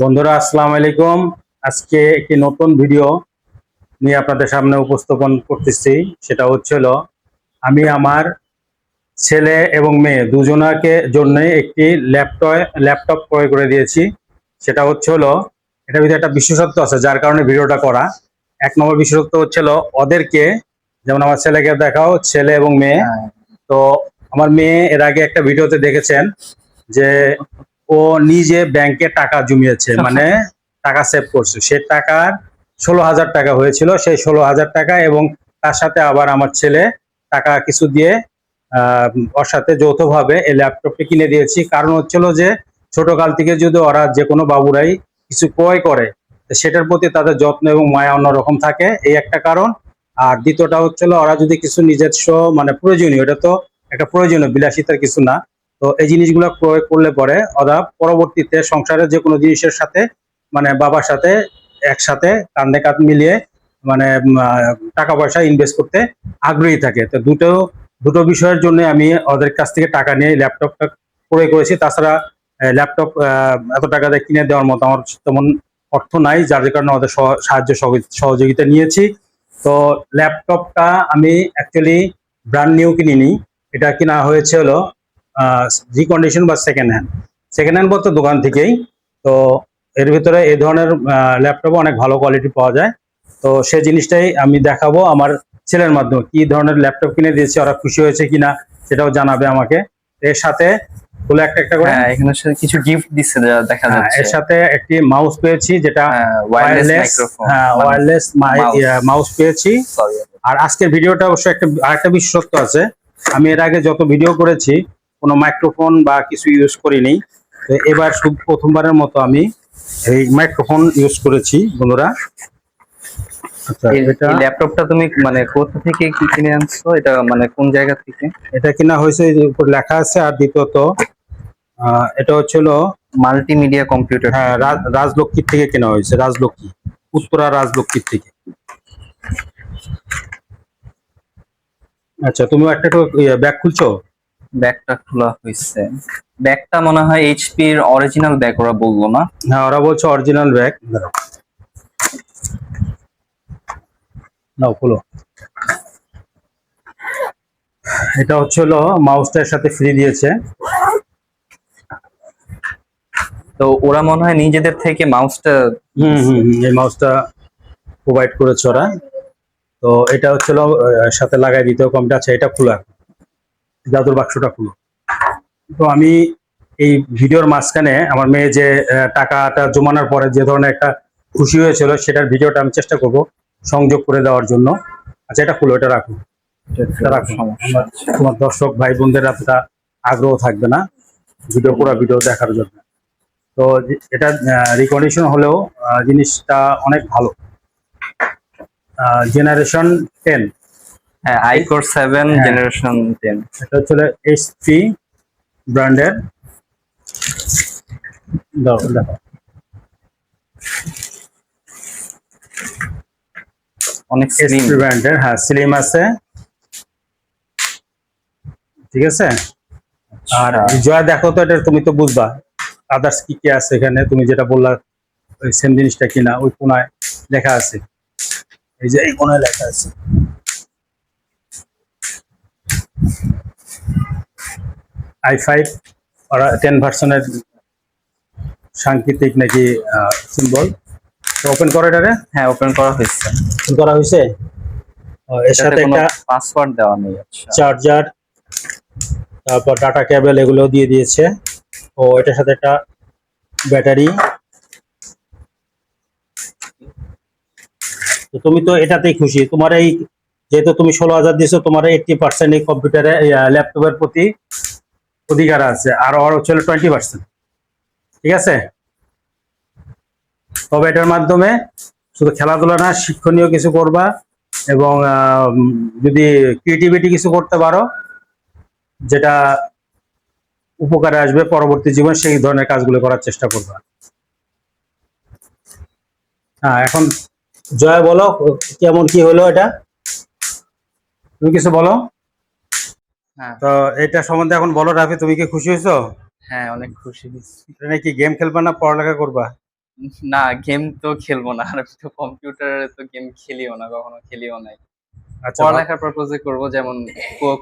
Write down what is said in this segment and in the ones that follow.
বন্ধুরা আসসালামু আলাইকুম। আজকে একটি নতুন ভিডিও নিয়ে আপনাদের সামনে উপস্থাপন করতেছি। সেটা হচ্ছিল আমি আমার ছেলে এবং মেয়ে দুজনাকে জন্য একটি ল্যাপটপ ল্যাপটপ ক্রয় করে দিয়েছি। সেটা হচ্ছে হলো এটার ভিতরে একটা বিশেষত্ব আছে যার কারণে ভিডিওটা করা। এক নম্বর বিশেষত্ব হচ্ছিল ওদেরকে যেমন আমার ছেলেকে দেখাও ছেলে এবং মেয়ে। হ্যাঁ, তো আমার মেয়ে এর আগে একটা ভিডিওতে দেখেছেন যে ও নিজে ব্যাংকে টাকা জমিয়েছে মানে টাকা সেভ করছে। সে টাকার ষোলো হাজার টাকা হয়েছিল সেই ষোলো হাজার টাকা এবং তার সাথে আবার আমার ছেলে টাকা কিছু দিয়ে আহ, ওর সাথে যৌথভাবে এই ল্যাপটপটি কিনে দিয়েছি। কারণ হচ্ছিল যে ছোটকাল থেকে যদি ওরা যে কোনো বাবুরাই কিছু ক্রয় করে সেটার প্রতি তাদের যত্ন এবং মায়া অন্যরকম থাকে এই একটা কারণ। আর দ্বিতীয়টা হচ্ছিল ওরা যদি কিছু নিজস্ব মানে প্রয়োজনীয় এটা তো একটা প্রয়োজনীয় বিলাসিতার কিছু না তো এই জিনিসগুলো ক্রয় করলে পরে ওরা পরবর্তীতে সংসারের যে কোনো জিনিসের সাথে মানে বাবার সাথে, একসাথে কাঁধে কাঁধ মিলিয়ে মানে টাকা পয়সা ইনভেস্ট করতে আগ্রহী থাকে। তো দুটো দুটো বিষয়ের জন্য আমি ওদের কাছ থেকে টাকা নিয়ে ল্যাপটপটা ক্রয় করেছি। তাছাড়া ল্যাপটপ এত টাকা দিয়ে কিনে দেওয়ার মতো আমার তেমন অর্থ নাই, যার কারণে ওদের সহ- সাহায্য সহযোগি- সহযোগিতা নিয়েছি। তো ল্যাপটপটা আমি অ্যাকচুয়ালি ব্র্যান্ড নিউ কিনিনি। এটা কিনা হয়েছে হলো রিকন্ডিশন বা সেকেন্ড হ্যান্ড সেকেন্ড হ্যান্ড বলতে দোকান থেকেই। তো এর ভিতরে এই ধরনের ল্যাপটপ অনেক ভালো কোয়ালিটি পাওয়া যায়। তো সেই জিনিসটাই আমি দেখাবো আমার ছেলের মাধ্যমে। কি ধরনের ল্যাপটপ কিনে দিয়েছে ওরা খুশি হয়েছে কিনা সেটাও জানাবে আমাকে। এর সাথে বলে একটা একটা করে। হ্যাঁ এখানে কিছু গিফট দিচ্ছে দেখা হ্যাঁ, যাচ্ছে। এর সাথে একটি মাউস পেয়েছি যেটা ওয়্যারলেস ওয়্যারলেস হ্যাঁ ওয়্যারলেস মাউস পেয়েছি। আর আজকের ভিডিওটা অবশ্য একটা আরেকটা বিশেষত্ব আছে। আমি এর আগে যত ভিডিও করেছি কোনো মাইক্রোফোন বা কিছু ইউজ করিনি। তো এবার শুধু প্রথমবারের মতো আমি এই মাইক্রোফোন ইউজ করেছি বন্ধুরা। আচ্ছা ল্যাপটপটা তুমি মানে কোথা থেকে কি কিনে আনছো? এটা মানে কোন জায়গা থেকে? এটা কিনা হয়েছে উপর লেখা আছে আর দ্বিতীয়ত আহ, এটা হচ্ছিল মাল্টিমিডিয়া কম্পিউটার হ্যাঁ রাজ- রাজলক্ষ্মীর থেকে কেনা হয়েছে রাজলক্ষ্মী উত্তরা রাজলক্ষ্মীর থেকে। আচ্ছা তুমি একটা ব্যাগ খুলছো? ব্যাগটা খোলা হয়েছে। ব্যাগটা মনে হয় এইচপি এর অরিজিনাল ব্যাগ ওরা বলল না? হ্যাঁ ওরা বলছে অরিজিনাল ব্যাগ নাও খুলো। এটা হচ্ছে হলো মাউসটার সাথে ফ্রি দিয়েছে। তো ওরা মনে হয় নিজেদের থেকে মাউসটা হুম হুম হুম, এই মাউসটা প্রোভাইড করেছে ওরা। তো এটা হচ্ছে সাথে লাগাই দিতে কমটা আছে এটা খোলা। জাদুর বাক্সটা খুলো। তো আমি এই ভিডিওর মাঝখানে আমার মেয়ে যে টাকাটা জমানোর পরে যে ধরনের একটা খুশি হয়েছিল সেটার ভিডিওটা আমি চেষ্টা করব সংযোগ করে দেওয়ার জন্য। আচ্ছা এটা খুলো এটা রাখো। এটা রাখো। আমার- তোমার দর্শক ভাই বোনদের এতটা আগ্রহ থাকবে না। ভিডিও পুরো ভিডিও দেখার জন্য। তো এটা রিকন্ডিশন হলেও জিনিসটা অনেক ভালো। Generation ten i core seven হ্যাঁ। জেনারেশন টেন এটা হচ্ছে এইচপি ব্র্যান্ডের দাও দেখো। অনেক স্লিম ব্র্যান্ডের হ্যাঁ স্লিম আছে। ঠিক আছে? আর জয়া দেখো তো এটা তুমি তো বুঝবা। আদার্স কি কি আছে এখানে? তুমি যেটা বললা ওই সেম জিনিসটা কিনা ওই কোনায় লেখা আছে। এই যে এই কোনায় লেখা আছে। আই ফাইভ ওরা টেন ভার্সনের সাংকেতিক নাকি সিম্বল ওপেন করো এটারে হ্যাঁ ওপেন করা হয়েছে। করা হয়েছে? এর সাথে একটা পাসওয়ার্ড দেওয়া নেই আচ্ছা। চার্জার তারপর ডাটা কেবল এগুলো দিয়ে দিয়েছে। ও এটার সাথে একটা ব্যাটারি তো তুমি তো এটাতেই খুশি। তোমার এই যেহেতু তুমি ষোলো হাজার দিয়েছ তোমার এইটটি পার্সেন্ট এই কম্পিউটারে ল্যাপটপের প্রতি অধিকার আছে, আর ওর হচ্ছে টোয়েন্টি পার্সেন্ট ঠিক আছে? তবে এটার মাধ্যমে শুধু খেলাধুলা না, শিক্ষণীয় কিছু করবা এবং যদি ক্রিয়েটিভিটি কিছু করতে পারো, যেটা উপকারে আসবে পরবর্তী জীবন, সেই ধরনের কাজগুলো করার চেষ্টা করবা। হ্যাঁ এখন জয় বলো, কেমন কি হলো এটা? তুমি কিছু বলো? তো এটা সম্বন্ধে এখন বলো রাফি তুমি কি খুশি হয়েছো? হ্যাঁ অনেক খুশি এটা নাকি গেম খেলবা না পড়ালেখা করবা? না গেম তো খেলব না। আর তো কম্পিউটারে তো গেম খেলিও না কখনো খেলিও নাই। আচ্ছা পড়ালেখার পারপোজে করব যেমন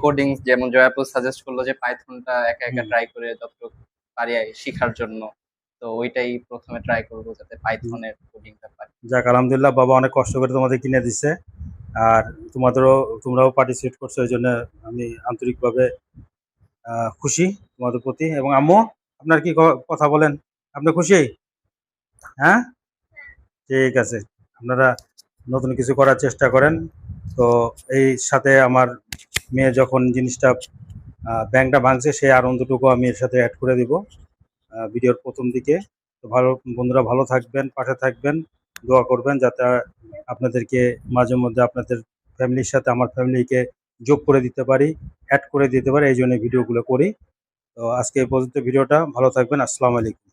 কোডিং যেমন জয়াপুর সাজেস্ট করল যে পাইথনটা একা একা ট্রাই করে যতটুকু পারি শেখার জন্য। তো ওইটাই প্রথমে ট্রাই করব যাতে পাইথনের কোডিংটা পারি। যাক আলহামদুলিল্লাহ বাবা অনেক কষ্ট করে তোমাদের কিনে দিছে। আর তোমাদেরও, তোমরাও পার্টিসিপেট করছ, এই জন্য আমি আন্তরিকভাবে খুশি তোমাদের প্রতি। এবং আম্মু, আপনার কি কথা বলেন? আপনি খুশি? হ্যাঁ? ঠিক আছে। আপনারা নতুন কিছু করার চেষ্টা করেন। তো এই সাথে আমার মেয়ে যখন জিনিসটা ব্যাংকটা ভাঙছে, সেই আনন্দটুকু আমি এর সাথে অ্যাড করে দিব ভিডিওর প্রথম দিকে। তো ভালো, বন্ধুরা ভালো থাকবেন, পাশে থাকবেন, দোয়া করবেন, যাতে আপনাদেরকে মাঝে মধ্যে আপনাদের ফ্যামিলির সাথে, আমার ফ্যামিলিকে যোগ করে দিতে পারি অ্যাড করে দিতে পারি, এই জন্য ভিডিওগুলো করি। তো আজকে এই পর্যন্ত ভিডিওটা, ভালো থাকবেন, আসসালামু আলাইকুম।